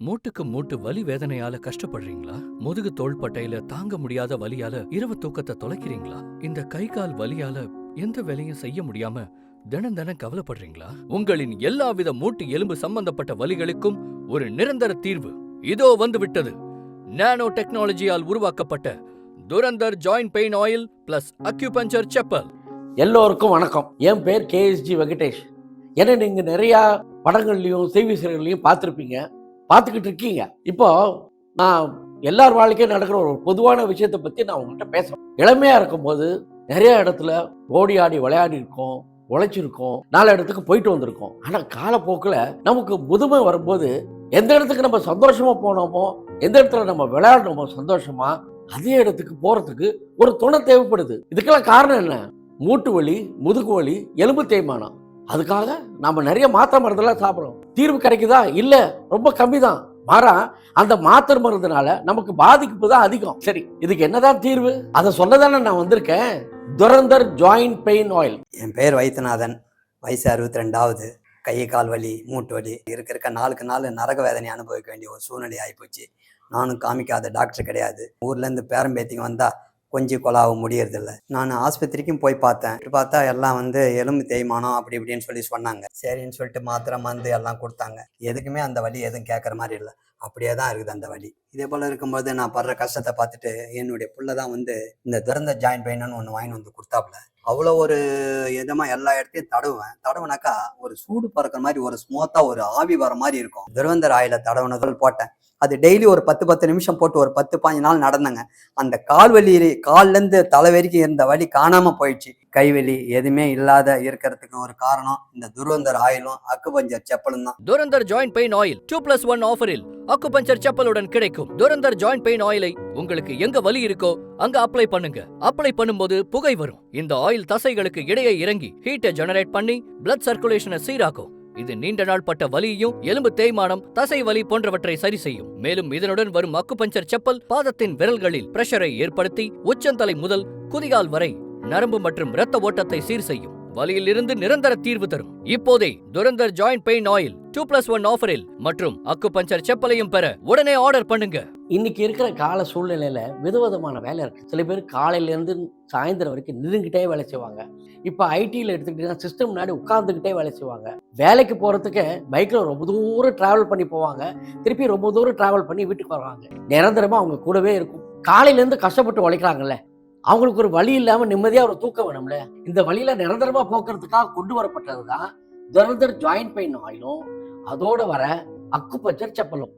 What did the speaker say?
மூட்டுக்கு மூட்டு வலி வேதனையால கஷ்டப்படுறீங்களா? முதுகு தோள்பட்டையில தாங்க முடியாத வலியால இரவு தூக்கத்தை தொலைக்கிறீங்களா? இந்த கை கால் வலியால எந்த வேலையும் செய்ய முடியாம தினம் தினம் கவலைப்படுறீங்களா? உங்களின் எல்லாவித மூட்டு எலும்பு சம்பந்தப்பட்ட வலிகளுக்கும் ஒரு நிரந்தர தீர்வு இதோ வந்து விட்டது நானோ டெக்னாலஜியால் உருவாக்கப்பட்ட Durandhar joint pain oil plus acupuncture chappal. எல்லோருக்கும் வணக்கம். என் பேர் கேஎஸ்ஜி வெங்கடேஷ். ஏன்னா நீங்க நிறைய படங்கள்லையும் செய்தி சேனல்லையும் பார்த்துருப்பீங்க. பார்த்துக்கிட்டு இருக்கீங்க. இப்போ நான் எல்லார் வாழ்க்கையும் நடக்கிற ஒரு பொதுவான விஷயத்தை பற்றி நான் உங்கள்கிட்ட பேசுகிறேன் இளமையாக இருக்கும்போது நிறைய இடத்துல ஓடி ஆடி விளையாடி இருக்கோம் உழைச்சிருக்கோம் நாலு இடத்துக்கு போயிட்டு வந்திருக்கோம். ஆனால் காலப்போக்கில் நமக்கு முதுமை வரும்போது எந்த இடத்துக்கு நம்ம சந்தோஷமாக போனோமோ எந்த இடத்துல நம்ம விளையாடணுமோ சந்தோஷமா அதே இடத்துக்கு போகிறதுக்கு ஒரு துணை தேவைப்படுது. இதுக்கெல்லாம் காரணம் என்ன? மூட்டு வலி முதுகு வலி எலும்பு தேய்மானம். அதுக்காக நம்ம நிறைய மாத்திரை மருந்தெல்லாம் சாப்பிட்றோம். தீர்வு கிடைக்குதா? இல்லை. ரொம்ப கம்மி தான் மாறா அந்த மாத்திரை மருந்துனால நமக்கு பாதிப்பு தான் அதிகம். சரி இதுக்கு என்னதான் தீர்வு? அதை சொல்லதானே நான் வந்திருக்கேன். Durandhar joint pain oil. என் பேர் வைத்தியநாதன். வயசு அறுபத்தி ரெண்டாவது கை கால் வலி மூட்டு வலி இருக்க இருக்க நாளுக்கு நாள் நரக வேதனை அனுபவிக்க வேண்டிய ஒரு சூழ்நிலை ஆகிப்போச்சு நானும் காமிக்காத டாக்டர் கிடையாது. ஊர்லேருந்து பேரம்பேத்திங்க வந்தால் கொஞ்சம் கொலாவ முடியறதில்ல. நான் ஆஸ்பத்திரிக்கும் போய் பார்த்தேன். பார்த்தா எல்லாம் வந்து எலும்பு தேய்மானம் அப்படி இப்படின்னு சொல்லி சொன்னாங்க. சரின்னு சொல்லிட்டு மாத்திரை மருந்து எல்லாம் கொடுத்தாங்க. எதுக்குமே அந்த வழி எதுவும் கேட்குற மாதிரி இல்லை. அப்படியே தான் இருக்குது அந்த வழி இதே போல் இருக்கும்போது நான் படுற கஷ்டத்தை பார்த்துட்டு என்னுடைய புள்ள தான் வந்து இந்த திறந்த ஜாயிண்ட் பெயின்னு ஒன்று வாங்கின்னு வந்து கொடுத்தாப்புல. அவ்வளோ ஒரு இதமாக எல்லா இடத்தையும் தடவுவேன். தடவுனாக்கா ஒரு சூடு பறக்கிற மாதிரி ஒரு ஸ்மூத்தாக ஒரு ஆவி வர மாதிரி இருக்கும். துருவந்தர் ஆயில தடவுனதுகள் போட்டேன். அது டெய்லி ஒரு பத்து பத்து நிமிஷம் போட்டு ஒரு பத்து பாஞ்சு நாள் நடந்தேங்க. அந்த கால் வலி கால்லேருந்து தலை வரைக்கும் இருந்த வலி காணாமல் போயிடுச்சு. கைவலி எதுவுமே இல்லாத இருக்கிறதுக்கு ஒரு காரணம் இந்த துருவந்தர் ஆயிலும் அக்குபஞ்சர் செப்பலும் தான் Durandhar joint pain oil two plus one ஆஃபரில் அக்குபஞ்சர் செப்பலுடன் கிடைக்கும். துரந்தர் ஜாயிண்ட் பெயின் ஆயிலை உங்களுக்கு எங்க வலி இருக்கோ அங்க அப்ளை பண்ணுங்க. அப்ளை பண்ணும்போது புகை வரும். இந்த ஆயில் தசைகளுக்கு இடையே இறங்கி ஹீட்டை ஜெனரேட் பண்ணி பிளட் சர்க்குலேஷனை சீராக்கும். இது நீண்ட நாள் பட்ட வலியையும் எலும்பு தேய்மானம் தசை வலி போன்றவற்றை சரி செய்யும். மேலும் இதனுடன் வரும் அக்குபஞ்சர் செப்பல் பாதத்தின் விரல்களில் பிரஷரை ஏற்படுத்தி உச்சந்தலை முதல் குதிகால் வரை நரம்பு மற்றும் இரத்த ஓட்டத்தை சீர் செய்யும். வலியிலிருந்து நிரந்தர தீர்வு தரும். இப்போதே Durandhar joint pain oil two plus one ஆஃபரில் மற்றும் அக்கு பஞ்சர் செப்பலையும் பெற உடனே ஆர்டர் பண்ணுங்க. இன்னைக்கு இருக்கிற கால சூழ்நிலையில விதவிதமான வேலை இருக்கு. சில பேர் காலையிலேருந்து சாயந்தரம் வரைக்கும் நின்றுகிட்டே வேலை செய்வாங்க. இப்போ ஐடியில் எடுத்துக்கிட்டீங்கன்னா சிஸ்டம் முன்னாடி உட்கார்ந்துக்கிட்டே வேலை செய்வாங்க. வேலைக்கு போகிறதுக்கு பைக்கில் ரொம்ப தூரம் ட்ராவல் பண்ணி போவாங்க. திருப்பி ரொம்ப தூரம் ட்ராவல் பண்ணி வீட்டுக்கு வருவாங்க. நிரந்தரமாக அவங்க கூடவே இருக்கும். காலையிலேருந்து கஷ்டப்பட்டு உழைக்கிறாங்கல்ல. அவங்களுக்கு ஒரு வழி இல்லாமல் நிம்மதியாக ஒரு தூக்கம் வேணும்ல. இந்த வழியில நிரந்தரமாக போக்குறதுக்காக கொண்டு வரப்பட்டது தான் துரந்தர் ஜாயிண்ட் பெயின் ஆயிலும் அதோட வர அக்குப்பச்சர் செப்பலும்.